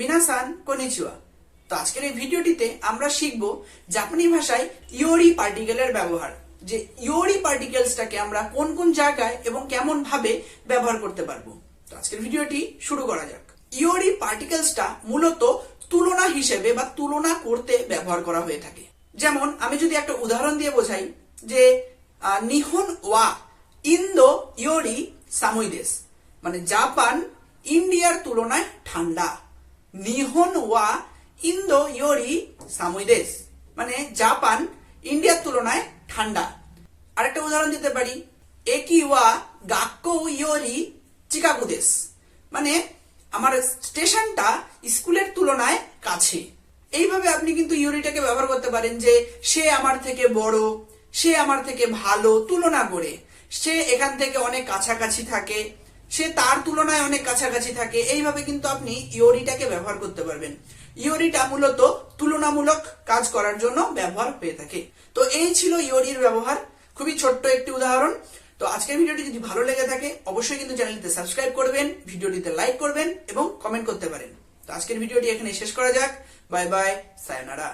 মিনাসান konnichiwa তো আজকের এই ভিডিওটিতে আমরা শিখব জাপানি ভাষায় ইয়োরি পার্টিকেলের ব্যবহার, যে ইয়োরি পার্টিকেলসটাকে আমরা কোন কোন জায়গায় এবং কেমন ভাবে ব্যবহার করতে পারব। তো আজকের ভিডিওটি শুরু করা যাক। ইয়োরি পার্টিকেলসটা মূলত তুলনা হিসেবে বা তুলনা করতে ব্যবহার করা হয়ে থাকে। যেমন, আমি যদি একটা উদাহরণ দিয়ে বোঝাই যে নিহন ওয়া ইন্দো ইওরি সামুইদেশ মানে জাপান ইন্ডিয়ার তুলনায় ঠান্ডা। নিহন ওয়া ইন্দো ইওরি সামুইদেশ মানে জাপান ইন্ডিয়ার তুলনায় ঠান্ডা আরেকটা উদাহরণ দিতে পারি একি ওয়া গাক্কো ইওরি চিকাগো দেশ মানে আমার স্টেশনটা স্কুলের তুলনায় কাছে এইভাবে আপনি কিন্তু ইউরিটাকে ব্যবহার করতে পারেন যে সে আমার থেকে বড় সে আমার থেকে ভালো তুলনা করে সে এখান থেকে অনেক কাছাকাছি থাকে সে তার তুলনায় অনেক কাছাকাছি থাকে। এইভাবে কিন্তু আপনি ইওরিটাকে ব্যবহার করতে পারবেন। ইওরিটা মূলত তুলনামূলক কাজ করার জন্য ব্যবহার হয়ে থাকে। তো এই ছিল ইওরির ব্যবহার। খুবই ছোট্ট একটি উদাহরণ। তো আজকের ভিডিওটি যদি ভালো লেগে থাকে, অবশ্যই কিন্তু চ্যানেলটিতে সাবস্ক্রাইব করবেন, ভিডিওটিতে লাইক করবেন এবং কমেন্ট করতে পারেন। তো আজকের ভিডিওটি এখানে শেষ করা যাক। Bye bye, sayonara.